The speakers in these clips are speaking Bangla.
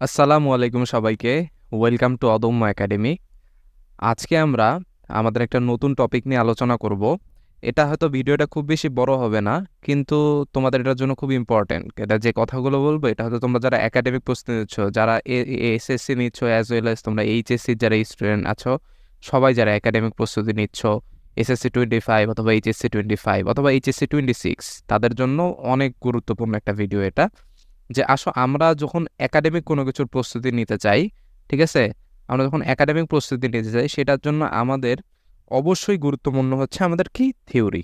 আসসালামু আলাইকুম সবাইকে। ওয়েলকাম টু অদম্য একাডেমি আজকে আমরা আমাদের একটা নতুন টপিক নিয়ে আলোচনা করব। এটা হয়তো ভিডিওটা খুব বেশি বড় হবে না, কিন্তু তোমাদের এটার জন্য খুব ইম্পর্টেন্ট এটা যে কথাগুলো বলব, এটা হয়তো তোমরা যারা একাডেমিক প্রস্তুতি নিচ্ছ, যারা এসএসসি নিচ্ছ অ্যাজ ওয়েল এস তোমরা এইচএসসি যারা স্টুডেন্ট আছো, সবাই যারা একাডেমিক প্রস্তুতি নিচ্ছ এসএসসি টোয়েন্টি ফাইভ অথবা এইচএসসি টোয়েন্টি ফাইভ অথবা এইচএসসি টোয়েন্টি সিক্স তাদের জন্য অনেক গুরুত্বপূর্ণ একটা ভিডিও এটা। যে আসো আমরা যখন একাডেমিক কোনো কিছুর প্রস্তুতি নিতে চাই, ঠিক আছে? আমরা যখন একাডেমিক প্রস্তুতি নিতে চাই, সেটার জন্য আমাদের অবশ্যই গুরুত্বপূর্ণ হচ্ছে আমাদের কি? থিওরি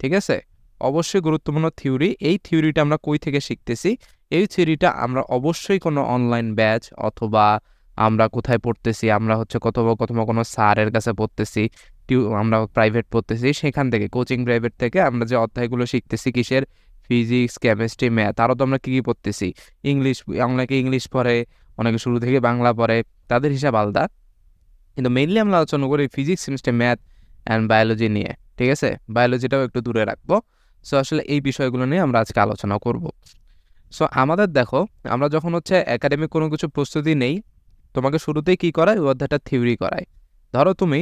ঠিক আছে? অবশ্যই গুরুত্বপূর্ণ থিওরি এই থিওরিটা আমরা কই থেকে শিখতেছি? এই থিওরিটা আমরা অবশ্যই কোনো অনলাইন ব্যাচ অথবা আমরা কোথায় পড়তেছি, আমরা হচ্ছে কত কোথাও কোনো স্যারের কাছে পড়তেছি আমরা প্রাইভেট পড়তেছি, সেখান থেকে কোচিং প্রাইভেট থেকে আমরা যে অধ্যায়গুলো শিখতেছি, কিসের? ফিজিক্স কেমিস্ট্রি ম্যাথ আরও তো আমরা কী কী পড়তেছি? ইংলিশ অনেকে ইংলিশ পড়ে, অনেকে শুরু থেকে বাংলা পড়ে, তাদের হিসাব আলাদা। কিন্তু মেইনলি আমরা আলোচনা করি physics chemistry math and biology নিয়ে, ঠিক আছে? বায়োলজিটাও একটু দূরে রাখব। সো আসলে এই বিষয়গুলো নিয়ে আমরা আজকে আলোচনা করব। সো আমাদের দেখো, আমরা যখন হচ্ছে একাডেমিক কোনো কিছু প্রস্তুতি নেই, তোমাকে শুরুতেই কী করায়? ওই অধ্যায়টা থিওরি করায়। ধরো তুমি,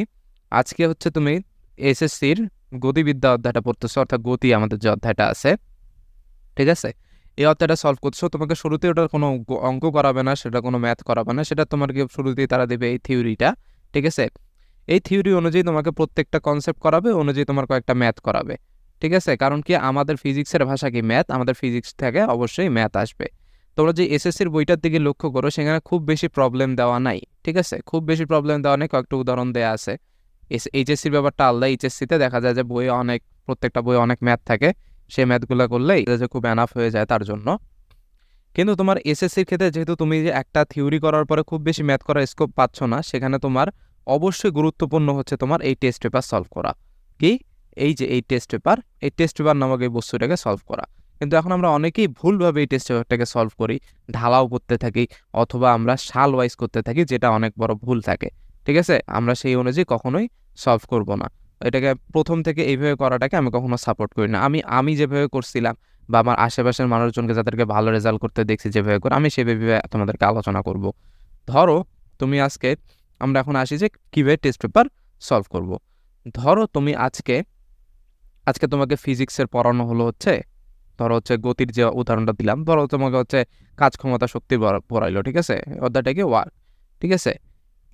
আজকে হচ্ছে তুমি এসএসসির গতিবিদ্যা অধ্যায়টা পড়তেছো, অর্থাৎ গতি আমাদের যে অধ্যায়টা আছে। ঠিক আছে? এই অধ্যায়টা সলভ করছ তোমাকে শুরুতে ওটার কোনো অঙ্ক করাবে না, সেটা কোনো ম্যাথ করাবে না, সেটা তোমাকে শুরুতেই তারা দেবে এই থিওরিটা ঠিক আছে? এই থিওরি অনুযায়ী তোমাকে প্রত্যেকটা কনসেপ্ট করাবে, অনুযায়ী তোমার কয়েকটা ম্যাথ করাবে, ঠিক আছে? কারণ কি, আমাদের ফিজিক্সের ভাষা কি ম্যাথ আমাদের ফিজিক্স থেকে অবশ্যই ম্যাথ আসবে। তোমরা যে এসএসসির বইটার দিকে লক্ষ্য করো, সেখানে খুব বেশি প্রবলেম দেওয়া নাই, ঠিক আছে? খুব বেশি প্রবলেম দেওয়া নেই, কয়েকটা উদাহরণ দেওয়া আছে। এস এইচএসসির ব্যাপারটা আলাদা এইচএসসিতে দেখা যায় যে বইয়ে অনেক, প্রত্যেকটা বইয়ে অনেক ম্যাথ থাকে। সেই ম্যাথগুলো করলেই যে খুব অ্যানাফ হয়ে যায় তার জন্য। কিন্তু তোমার এসএসসির ক্ষেত্রে যেহেতু তুমি যে একটা থিওরি করার পরে খুব বেশি ম্যাথ করার স্কোপ পাচ্ছ না, সেখানে তোমার অবশ্যই গুরুত্বপূর্ণ হচ্ছে তোমার এই টেস্ট পেপার সলভ করা। কি? এই যে এই টেস্ট পেপার এই টেস্ট পেপার নামক এই বস্তুটাকে সলভ করা। কিন্তু এখন আমরা অনেকেই ভুলভাবে এই টেস্ট পেপারটাকে সলভ করি, ঢালাও করতে থাকি, অথবা আমরা সাল ওয়াইজ করতে থাকি, যেটা অনেক বড় ভুল থাকে। ঠিক আছে? আমরা সেই অনুযায়ী কখনোই সলভ করব না। এটাকে প্রথম থেকে এইভাবে করাটাকে আমি কখনো সাপোর্ট করি না। আমি আমি যেভাবে করছিলাম বা আমার আশেপাশের মানুষজনকে যাদেরকে ভালো রেজাল্ট করতে দেখছি যেভাবে করে, আমি সেভাবে তোমাদেরকে আলোচনা করব। ধরো, তুমি আজকে, আমরা এখন আসি যে কীভাবে টেস্ট পেপার সলভ করব। ধরো তুমি আজকে আজকে তোমাকে ফিজিক্সের পড়ানো হলো হচ্ছে, ধরো হচ্ছে গতির যে উদাহরণটা দিলাম, ধরো তোমাকে হচ্ছে কাজ ক্ষমতা শক্তি পড়াইলো, ঠিক আছে? অধ্যায়টা কি ওয়ার্ক ঠিক আছে?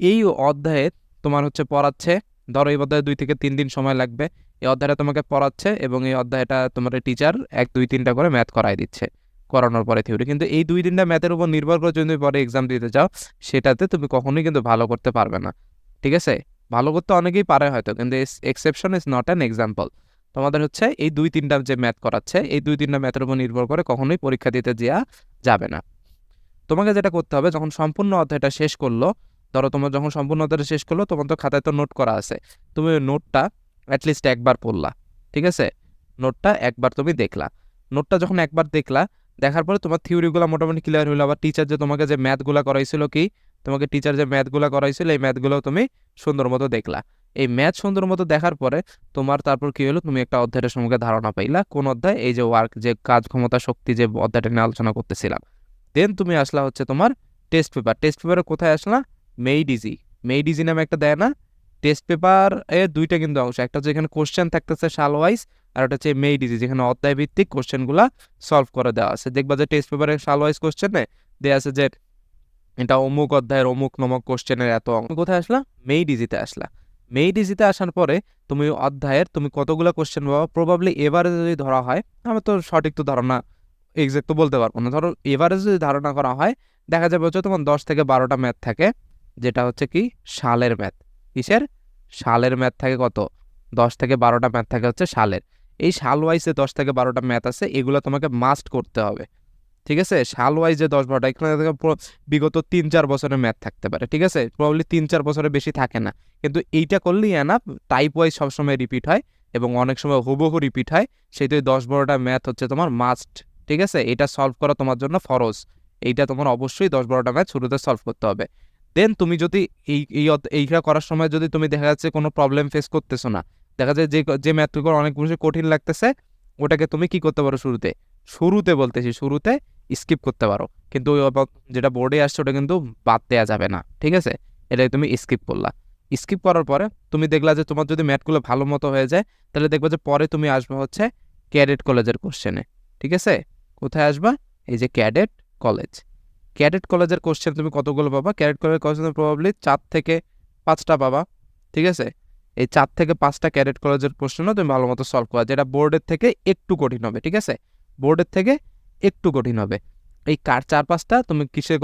এই অধ্যায়ে তোমার হচ্ছে পড়াচ্ছে ধরো এই অধ্যায়ে দুই থেকে তিন দিন সময় লাগবে। এই অধ্যায়টা তোমাকে পড়াচ্ছে এবং এই অধ্যায়টা তোমার টিচার এক, দুই, তিনটা করে ম্যাথ করাই দিচ্ছে, করানোর পরে থিওরি কিন্তু এই দুই তিনটা ম্যাথের উপর নির্ভর করে যদি পরে এক্সাম দিতে যাও সেটাতে তুমি কখনোই কিন্তু ভালো করতে পারবে না। ঠিক আছে? ভালো করতে অনেকেই পারে হয়তো, কিন্তু exception is not an example তোমাদের হচ্ছে এই দুই তিনটা যে ম্যাথ করাচ্ছে, এই দুই তিনটা ম্যাথের উপর নির্ভর করে কখনোই পরীক্ষা দিতে যাওয়া যাবে না। তোমাকে যেটা করতে হবে, যখন সম্পূর্ণ অধ্যায়টা শেষ করল ধরো তোমার যখন সম্পূর্ণ অধ্যায়টা শেষ করল তোমার তো খাতায় তো নোট করা আছে। তুমি নোটটা অ্যাটলিস্ট একবার পড়লা, ঠিক আছে? নোটটা একবার তুমি দেখলা। নোটটা যখন একবার দেখলা, দেখার পরে তোমার থিওরিগুলো মোটামুটি ক্লিয়ার হইল। আবার টিচার যে তোমাকে যে ম্যাথগুলো করাইছিল কি, তোমাকে টিচার যে ম্যাথগুলো করাইছিল, এই ম্যাথগুলো তুমি সুন্দর মতো দেখলা। এই ম্যাথ সুন্দর মতো দেখার পরে তোমার তারপর কি হলো তুমি একটা অধ্যায়ের সম্পর্কে ধারণা পাইলা, কোন অধ্যায়? এই যে ওয়ার্ক যে কাজ, ক্ষমতা, শক্তি, যে অধ্যায়টা নিয়ে আলোচনা করতেছিলাম। দেন তুমি আসলা হচ্ছে তোমার টেস্ট পেপার টেস্ট পেপারে কোথায় আসলা? মেইড ইজি মেইড ইজি নামে একটা দেয় না? টেস্ট পেপার এ দুইটা কিন্তু অংশ। একটা হচ্ছে এখানে কোশ্চেন থাকতেছে সাল ওয়াইজ আর একটা হচ্ছে মেইড ইজি যেখানে অধ্যায় ভিত্তিক কোশ্চেনগুলো সলভ করে দেওয়া আছে। দেখবা যে টেস্ট পেপারে সাল ওয়াইজ কোশ্চেনে দেওয়া আছে যে এটা অমুক অধ্যায়ের অমুক নমক কোশ্চেনের এত অঙ্ক কোথায় আসলা? মেইড ইজিতে আসলা। মেইড ইজিতে আসার পরে তুমি অধ্যায়ের তুমি কতগুলো কোশ্চেন পাবো? প্রবাবলি এবারে যদি ধরা হয় আমি তো সঠিক তো ধারণা এক্সাক্ট তো বলতে পারব না। ধরো এবারে যদি ধারণা করা হয়, দেখা যাবে হচ্ছে তোমার দশ থেকে বারোটা ম্যাথ থাকে। যেটা হচ্ছে কি? সালের ম্যাথ। কিসের? সালের ম্যাথ থাকে কত? দশ থেকে বারোটা ম্যাথ থাকে হচ্ছে সালের। এই সাল ওয়াইজে দশ থেকে বারোটা ম্যাথ আছে, এগুলো তোমাকে মাস্ট করতে হবে। ঠিক আছে? সাল ওয়াইজে দশ বারোটা, এখানে বিগত তিন চার বছরের ম্যাথ থাকতে পারে। ঠিক আছে? প্রবলি তিন চার বছরের বেশি থাকে না। কিন্তু এইটা করলেই এনাফ টাইপ ওয়াইজ সবসময় রিপিট হয় এবং অনেক সময় হুবহু রিপিট হয়। সেই তো দশ বারোটা ম্যাথ হচ্ছে তোমার মাস্ট ঠিক আছে? এটা সলভ করা তোমার জন্য ফরজ। এইটা তোমার অবশ্যই দশ বারোটা ম্যাথ শুরুতে সলভ করতে হবে। দেন তুমি যদি এই এই এইটা করার সময় যদি তুমি দেখা যাচ্ছে কোনো প্রবলেম ফেস করতেছো না, দেখা যায় যে যে ম্যাথগুলো অনেক বেশি কঠিন লাগতেছে, ওটাকে তুমি কি করতে পারো শুরুতে? শুরুতে বলতেছি, শুরুতে স্কিপ করতে পারো। কিন্তু ওই যেটা বোর্ডে আসছে ওটা কিন্তু বাদ দেওয়া যাবে না, ঠিক আছে? এটাই তুমি স্কিপ করলা। স্কিপ করার পরে তুমি দেখলা যে তোমার যদি ম্যাথগুলো ভালো মতো হয়ে যায়, তাহলে দেখবে যে পরে তুমি আসবে হচ্ছে ক্যাডেট কলেজের কোশ্চেনে ঠিক আছে? কোথায় আসবা? এই যে ক্যাডেট কলেজ ক্যাডেট কলেজের কোশ্চেন তুমি কতগুলো পাবা? ক্যাডেট কলেজের কোশ্চেন প্রবাবলি চার থেকে পাঁচটা পাবা, ঠিক আছে? এই চার থেকে পাঁচটা ক্যাডেট কলেজের কোশ্চেনও তুমি ভালো মতো সলভ করা, যেটা বোর্ডের থেকে একটু কঠিন হবে, ঠিক আছে? বোর্ডের থেকে একটু কঠিন হবে। এই কার চার পাঁচটা তুমি কিসে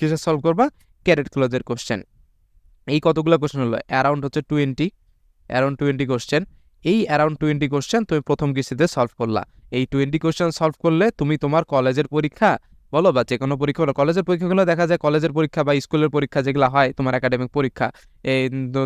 কিসে সলভ করবা? ক্যাডেট কলেজের কোশ্চেন এই কতগুলো কোশ্চেন হলো? অ্যারাউন্ড হচ্ছে টোয়েন্টি অ্যারাউন্ড টোয়েন্টি কোশ্চেন এই অ্যারাউন্ড টোয়েন্টি কোশ্চেন তুমি প্রথম কিস্তিতে সলভ করলা। এই টোয়েন্টি কোশ্চেন সলভ করলে তুমি তোমার কলেজের পরীক্ষা বলো বা যে কোনো পরীক্ষা কলেজের পরীক্ষাগুলো দেখা যায় কলেজের পরীক্ষা বা স্কুলের পরীক্ষা যেগুলো হয়, তোমার একাডেমিক পরীক্ষা, এই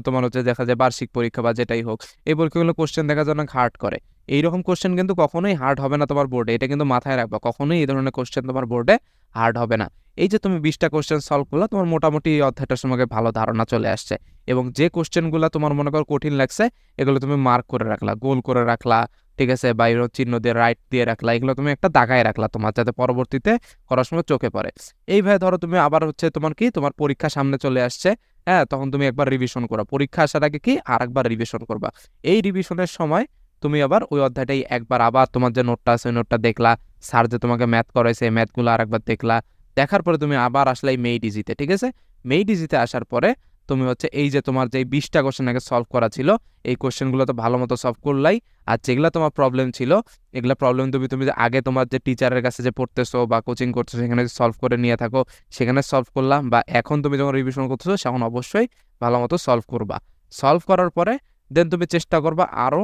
তোমার হচ্ছে দেখা যায় বার্ষিক পরীক্ষা বা যেটাই হোক, এই পরীক্ষাগুলো কোশ্চেন দেখা যায় অনেক হার্ড করে। এইরকম কোশ্চেন কিন্তু কখনোই হার্ড হবে না তোমার বোর্ডে এটা কিন্তু মাথায় রাখবা, কখনোই এই ধরনের কোশ্চেন তোমার বোর্ডে হার্ড হবে না। এই যে তুমি বিশটা কোশ্চেন সলভ করল, তোমার মোটামুটি এই অধ্যায়টার সম্পর্কে ভালো ধারণা চলে আসছে। এবং যে কোশ্চেনগুলো তোমার মনে করো কঠিন লাগছে, এগুলো তুমি মার্ক করে রাখলা গোল করে রাখলা ঠিক আছে? বা এরকম চিহ্ন দিয়ে রাইট দিয়ে রাখলা, এগুলো তুমি একটা দাগায় রাখলা তোমার, যাতে পরবর্তীতে করার সময় চোখে পড়ে। এইভাবে ধরো তুমি আবার হচ্ছে তোমার কি, তোমার পরীক্ষা সামনে চলে আসছে হ্যাঁ? তখন তুমি একবার রিভিশন করো। পরীক্ষা আসার আগে কি আর একবার রিভিশন করবা। এই রিভিশনের সময় তুমি আবার ওই অধ্যায়টাই একবার আবার তোমার যে নোটটা আছে, ওই নোটটা দেখলা স্যার যে তোমাকে ম্যাথ করাইছে ম্যাথগুলো আর একবার দেখলা। দেখার পরে তুমি আবার আসলে এই মেই ডিজিতে ঠিক আছে? মেই ডিজিতে আসার পরে তুমি হচ্ছে এই যে তোমার যে বিশটা কোশ্চেন আগে সলভ করা ছিল, এই কোশ্চেনগুলো তো ভালো মতো সলভ করলাই। আর যেগুলো তোমার প্রবলেম ছিল, এগুলা প্রবলেম তুমি তুমি যে আগে তোমার যে টিচারের কাছে যে পড়তেছো বা কোচিং করছ সেখানে সলভ করে নিয়ে থাকো, সেখানে সলভ করলাম বা এখন তুমি যখন রিভিশন করতেছো তখন অবশ্যই ভালো মতো সলভ করবা। সলভ করার পরে দেন তুমি চেষ্টা করবা আরও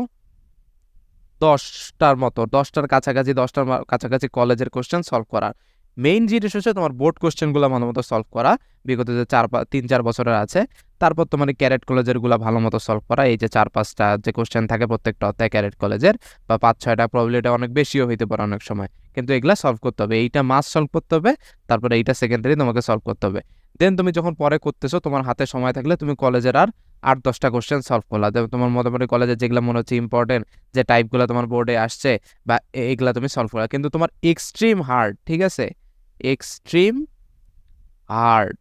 দশটার মতো, দশটার কাছাকাছি দশটার কাছাকাছি কলেজের কোশ্চেন সলভ করার। মেইন জিনিস হচ্ছে তোমার বোর্ড কোশ্চেনগুলো ভালো মতো সলভ করা, বিগত যে চার তিন চার বছরের আছে, তারপর তোমার ক্যারেট কলেজেরগুলো ভালো মতো সলভ করা, এই যে চার পাঁচটা যে কোশ্চেন থাকে প্রত্যেকটা অধ্যায় ক্যারেট কলেজের বা পাঁচ ছয়টা প্রবলিটা অনেক বেশিও হইতে পারে অনেক সময়। কিন্তু এগুলা সলভ করতে হবে, এইটা মাস সলভ করতে হবে, তারপরে এইটা সেকেন্ডারি তোমাকে সলভ করতে হবে। দেন তুমি যখন পরে করতেছো, তোমার হাতে সময় থাকলে তুমি কলেজের আর আট, দশটা কোশ্চেন সলভ করলা। তোমার মোটামুটি কলেজে যেগুলো মনে হচ্ছে ইম্পর্টেন্ট যে টাইপগুলো তোমার বোর্ডে আসছে, বা এগুলা তুমি সলভ করলা। কিন্তু তোমার এক্সট্রিম হার্ড ঠিক আছে? এক্সট্রিম হার্ড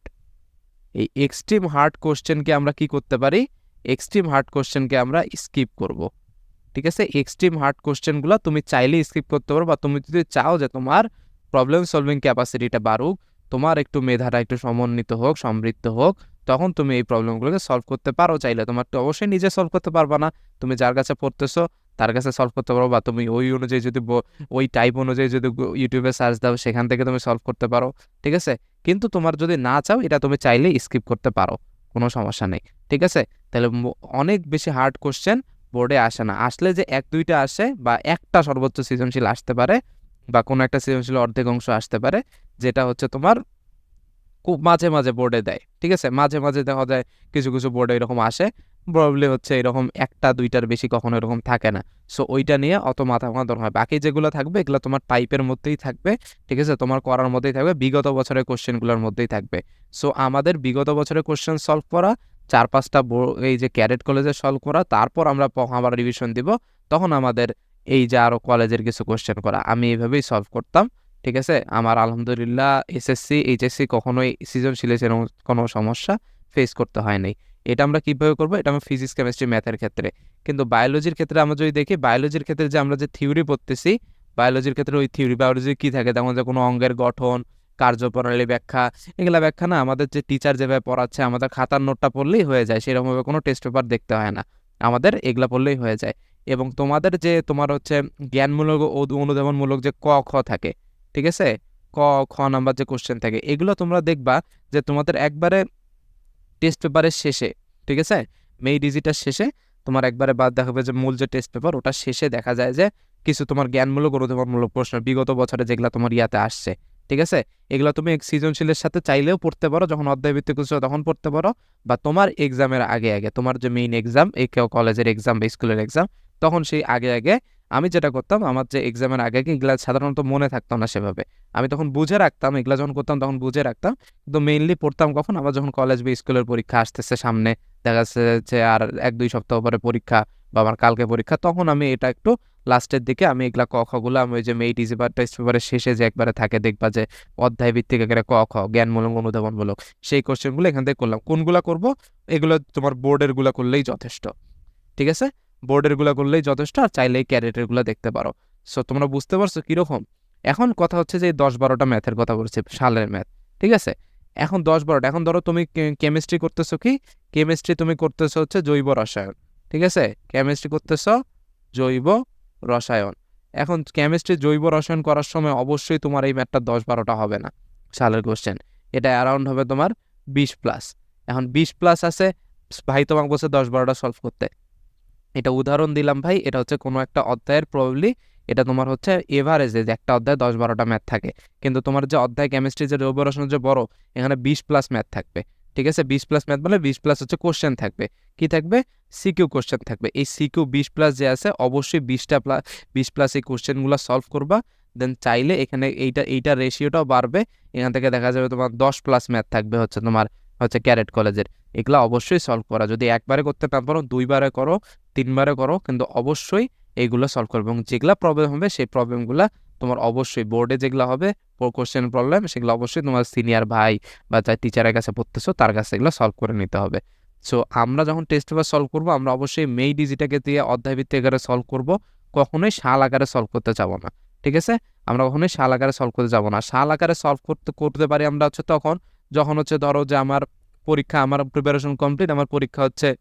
এই এক্সট্রিম হার্ড কোশ্চেনকে আমরা কি করতে পারি? এক্সট্রিম হার্ড কোশ্চেনকে আমরা স্কিপ করব। ঠিক আছে? এক্সট্রিম হার্ড কোশ্চেনগুলো তুমি চাইলে স্কিপ করতে পারো বা তুমি যদি চাও যে তোমার প্রবলেম সলভিং ক্যাপাসিটিটা বাড়ুক, তোমার একটু মেধাটা একটু সমন্বিত হোক, সমৃদ্ধ হোক, তখন তুমি এই প্রবলেমগুলোকে সলভ করতে পারো। চাইলে তোমার তো অবশ্যই নিজে সলভ করতে পারবা না। তুমি যার কাছে পড়তেছো তার কাছে সলভ করতে পারো বা তুমি ওই অনুযায়ী যদি ওই টাইপ অনুযায়ী যদি ইউটিউবে সার্চ দাও, সেখান থেকে তুমি সলভ করতে পারো, ঠিক আছে? কিন্তু তোমার যদি না চাও, এটা তুমি চাইলে স্কিপ করতে পারো, কোনো সমস্যা নেই, ঠিক আছে? তাহলে অনেক বেশি হার্ড কোশ্চেন বোর্ডে আসে না। আসলে যে এক দুইটা আসে বা একটা সর্বোচ্চ সৃজনশীল আসতে পারে বা কোনো একটা সৃজনশীল অর্ধেক অংশ আসতে পারে, যেটা হচ্ছে তোমার খুব মাঝে মাঝে বোর্ডে দেয়, ঠিক আছে? মাঝে মাঝে দেখা যায় কিছু কিছু বোর্ডে এরকম আসে। প্রবলি হচ্ছে এরকম একটা, দুইটার বেশি কখনো এরকম থাকে না। সো ওইটা নিয়ে অত মাথা দরকার হয়। বাকি যেগুলো থাকবে, এগুলো তোমার টাইপের মধ্যেই থাকবে, ঠিক আছে? তোমার করার মধ্যেই থাকবে, বিগত বছরের কোশ্চেনগুলোর মধ্যেই থাকবে। সো আমাদের বিগত বছরের কোশ্চেন সলভ করা, চার পাঁচটা এই যে ক্যাডেট কলেজে সলভ করা, তারপর আমরা আবার রিভিশন দিব, তখন আমাদের এই যে আরও কলেজের কিছু কোশ্চেন করা। আমি এইভাবেই সলভ করতাম, ঠিক আছে? আমার আলহামদুলিল্লাহ এসএসসি এইচএসসি কখনোই সৃজনশীল কোনো সমস্যা ফেস করতে হয় নাই এটা আমরা কীভাবে করব? এটা আমরা ফিজিক্স কেমিস্ট্রি ম্যাথের ক্ষেত্রে। কিন্তু বায়োলজির ক্ষেত্রে আমরা যদি দেখি বায়োলজির ক্ষেত্রে যে আমরা যে থিওরি পড়তেছি বায়োলজির ক্ষেত্রে ওই থিওরি বায়োলজি কী থাকে? তেমন যে কোনো অঙ্গের গঠন, কার্যপ্রণালী ব্যাখ্যা, এগুলো ব্যাখ্যা না আমাদের যে টিচার যেভাবে পড়াচ্ছে, আমাদের খাতার নোটটা পড়লেই হয়ে যায়, সেরকমভাবে কোনো টেস্ট পেপার দেখতে হয় না। আমাদের এগুলা পড়লেই হয়ে যায়। এবং তোমাদের যে তোমার হচ্ছে জ্ঞানমূলক ও অনুধাবনমূলক যে ক, খ থাকে, ঠিক আছে? ক, খ নাম্বার যে কোশ্চেন থাকে, এগুলো তোমরা দেখবা যে তোমাদের একবারে টেস্ট পেপারের শেষে, ঠিক আছে? মেই ডিজিটার শেষে তোমার একবারে বাদ দেখা দেখাবে যে মূল যে টেস্ট পেপার ওটা শেষে দেখা যায় যে কিছু তোমার জ্ঞানমূলক অনুধাবনমূলক প্রশ্ন, বিগত বছরে যেগুলো তোমার ইয়াতে আসছে, ঠিক আছে? এগুলো তুমি সৃজনশীলের সাথে চাইলেও পড়তে পারো, যখন অধ্যায় ভিত্তিক কিছু তখন পড়তে পারো, বা তোমার এক্সামের আগে আগে, তোমার যে মেইন এক্সাম এই কেউ কলেজের এক্সাম বা স্কুলের এক্সাম তখন সেই আগে আগে আমি যেটা করতাম, আমার যে এক্সামের আগে এগুলা সাধারণত মনে থাকতো না সেভাবে। আমি তখন বুঝে রাখতাম, এগুলা যখন করতাম তখন বুঝে রাখতাম। কিন্তু মেইনলি পড়তাম কখন? আবার যখন কলেজ বা স্কুলের পরীক্ষা আসতেছে সামনে, দেখা যাচ্ছে যে আর এক, দুই সপ্তাহ পরে পরীক্ষা বা আমার কালকে পরীক্ষা, তখন আমি এটা একটু লাস্টের দিকে আমি এগুলা ক খগুলো আমি ওই যে মেইট ইজি বা টেস্ট পেপারের শেষে যে একবারে থাকে, দেখবা যে অধ্যায় ভিত্তিক একেবারে ক, খ, জ্ঞানমূলক, অনুধাবনমূলক, সেই কোশ্চেনগুলো এখান থেকে করলাম। কোনগুলা করব? এগুলো তোমার বোর্ডেরগুলা করলেই যথেষ্ট। ঠিক আছে? বোর্ডেরগুলা করলেই যথেষ্ট আর চাইলেই ক্যারেটেরগুলা দেখতে পারো। সো তোমরা বুঝতে পারছ কীরকম? এখন কথা হচ্ছে যে দশ বারোটা ম্যাথের কথা বলছি, সালের ম্যাথ, ঠিক আছে? এখন দশ বারোটা, এখন ধরো তুমি কেমিস্ট্রি করতেছো কি? কেমিস্ট্রি তুমি করতেছো হচ্ছে জৈব রসায়ন, ঠিক আছে? কেমিস্ট্রি করতেছো জৈব রসায়ন। এখন কেমিস্ট্রি জৈব রসায়ন করার সময় অবশ্যই তোমার এই ম্যাথটা দশ বারোটা হবে না, সালের কোশ্চেন এটা অ্যারাউন্ড হবে তোমার বিশ প্লাস এখন বিশ প্লাস আছে, ভাই তোমাকে বলছে দশ বারোটা সলভ করতে। এটা উদাহরণ দিলাম ভাই, এটা হচ্ছে কোনো একটা অধ্যায়ের প্রবলি এটা তোমার হচ্ছে এভারেজে যে একটা অধ্যায় দশ বারোটা ম্যাথ থাকে। কিন্তু তোমার যে অধ্যায় কেমিস্ট্রি যে জৈব রসায়ন যে বড়, এখানে বিশ প্লাস ম্যাথ থাকবে। ঠিক আছে? বিশ প্লাস ম্যাথ মানে বিশ প্লাস হচ্ছে কোশ্চেন থাকবে। কি থাকবে? সিকিউ কোশ্চেন থাকবে। এই সিকিউ বিশ প্লাস যে আছে, অবশ্যই বিশটা প্লাস বিশ প্লাস এই কোশ্চেনগুলো সলভ করবা। দেন চাইলে এখানে এইটা এইটা রেশিওটাও বাড়বে। এখান থেকে দেখা যাবে তোমার দশ প্লাস ম্যাথ থাকবে হচ্ছে তোমার হচ্ছে ক্যারেট কলেজের। এগুলো অবশ্যই সলভ করা। যদি একবারে করতে না পারো, দুইবারে করো, তিনবারে করো, কিন্তু অবশ্যই এইগুলো সলভ করবে। এবং যেগুলো প্রবলেম হবে, সেই প্রবলেমগুলো তোমার অবশ্যই বোর্ডে যেগুলো হবে কোশ্চেন প্রবলেম সেগুলো অবশ্যই তোমার সিনিয়র ভাই বা যাই টিচারের কাছে পড়তেছো, তার কাছে এগুলো সলভ করে নিতে হবে। সো আমরা যখন টেস্ট পেপার সলভ করব, আমরা অবশ্যই মেই ডিজিটাকে দিয়ে অধ্যায় ভিত্তিক আকারে সলভ করব। কখনোই শাল আকারে সলভ করতে যাব না। ঠিক আছে? আমরা কখনোই শাল আকারে সলভ করতে যাব না। শাল আকারে সলভ করতে করতে পারি আমরা হচ্ছে তখন যখন হচ্ছে ধরো যে আমার পরীক্ষা, আমার প্রিপারেশন কমপ্লিট আমার পরীক্ষা হচ্ছে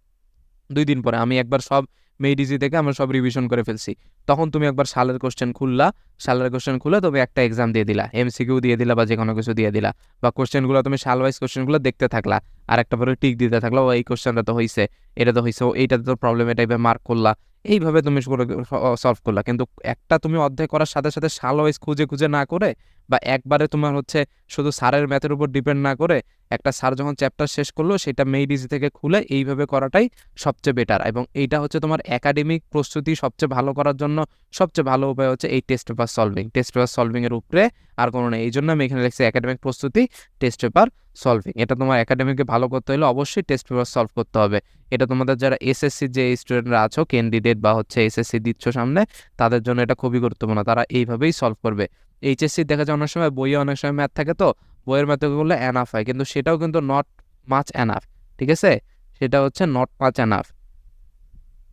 দুই দিন পরে। আমি একবার সব মেডিজি থেকে আমরা সব রিভিশন করে ফেলছি। তখন তুমি একবার সালের কোশ্চেন খুললা। সালের কোশ্চেন খুলে তুমি একটা এক্সাম দিয়ে দিলা। এমসিকিউ দিয়ে দিলা বা যে কোনো কিছু দিয়ে দিলা। বা কোশ্চেনগুলো তুমি সাল ওয়াইজ কোশ্চেনগুলো দেখতে থাকলা। আর একটা পরে টিক দিতে থাকলা, ও, এই কোশ্চেনটা তো হয়েছে এটা তো হয়েছে এইটাতে তো প্রবলেম এটা মার্ক করলা। এইভাবে তুমি সলভ করলা। কিন্তু একটা তুমি অধ্যায় করার সাথে সাথে সাল ওয়াইজ খুঁজে খুঁজে না করে বা একবারে তোমার হচ্ছে শুধু স্যারের ম্যাথের উপর ডিপেন্ড না করে একটা স্যার যখন চ্যাপ্টার শেষ করল, সেটা মেইডিজি থেকে খুলে এইভাবে করাটাই সবচেয়ে বেটার এবং এইটা হচ্ছে তোমার একাডেমিক প্রস্তুতি সবচেয়ে ভালো করার জন্য সবচেয়ে ভালো উপায় হচ্ছে এই test paper solving test paper সলভিংয়ের উপরে আর কোনো নেই, এই জন্য আমি এখানে লিখছি একাডেমিক প্রস্তুতি টেস্ট পেপার সলভিং এটা তোমার একাডেমিকে ভালো করতে হলে অবশ্যই টেস্ট পেপার সলভ করতে হবে। এটা তোমাদের যারা এসএসসি যে স্টুডেন্টরা আছো ক্যান্ডিডেট বা হচ্ছে এসএসসি দিচ্ছ সামনে, তাদের জন্য এটা খুবই গুরুত্বপূর্ণ। তারা এইভাবেই সলভ করবে। এইচএসসি দেখা যায় অনেক সময় বইয়ে অনেক সময় ম্যাথ থাকে তো, বইয়ের ম্যাথ করলে অ্যানাফ হয়। কিন্তু সেটাও কিন্তু নট মাচ অ্যানাফ ঠিক আছে? সেটা হচ্ছে not much enough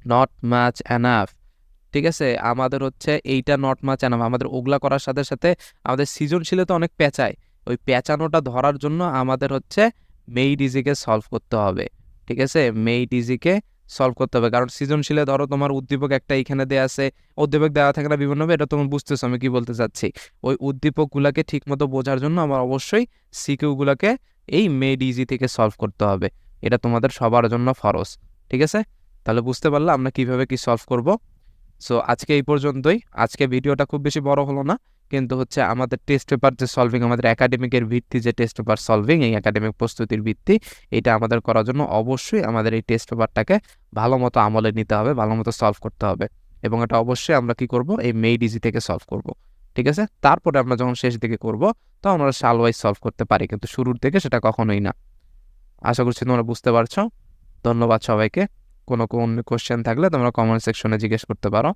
not much enough ঠিক আছে? আমাদের হচ্ছে এইটা নট মাচ অ্যানাফ আমাদের ওগলা করার সাথে সাথে আমাদের সৃজনশীলে তো অনেক পেঁচায়। ওই পেঁচানোটা ধরার জন্য আমাদের হচ্ছে মেইড ইজিকে সলভ করতে হবে, ঠিক আছে? মেইড ইজিকে সলভ করতে হবে। কারণ সৃজনশীলে ধরো তোমার উদ্দীপক একটা এইখানে দেওয়া আছে, উদ্দীপক দেওয়া থাকে না বিভিন্নভাবে এটা তুমি বুঝতেছো আমি কি বলতে চাচ্ছি। ওই উদ্দীপকগুলোকে ঠিকমতো বোঝার জন্য আমার অবশ্যই সিকিউগুলোকে এই মেড ইজি থেকে সলভ করতে হবে। এটা তোমাদের সবার জন্য ফরজ, ঠিক আছে? তাহলে বুঝতে পারলে আমরা কীভাবে কি সলভ করব। সো আজকে এই পর্যন্তই। আজকে ভিডিওটা খুব বেশি বড় হলো না। কিন্তু হচ্ছে আমাদের টেস্ট পেপার যে সলভিং আমাদের একাডেমিকের ভিত্তি যে টেস্ট পেপার সলভিং এই একাডেমিক প্রস্তুতির ভিত্তি, এটা আমাদের করার জন্য অবশ্যই আমাদের এই টেস্ট পেপারটাকে ভালো মতো আমলে নিতে হবে, ভালো মতো সলভ করতে হবে। এবং এটা অবশ্যই আমরা কি করব? এই মেড ইজি থেকে সলভ করব। ঠিক আছে? তারপরে আমরা যখন শেষ দিকে করব, তখন আমরা সাল ওয়াইজ সলভ করতে পারি, কিন্তু শুরুর দিকে সেটা কখনোই না। আশা করছি তোমরা বুঝতে পারছ। ধন্যবাদ সবাইকে। কোনো কোন কোশ্চেন থাকলে তোমরা কমেন্ট সেকশনে জিজ্ঞেস করতে পারো।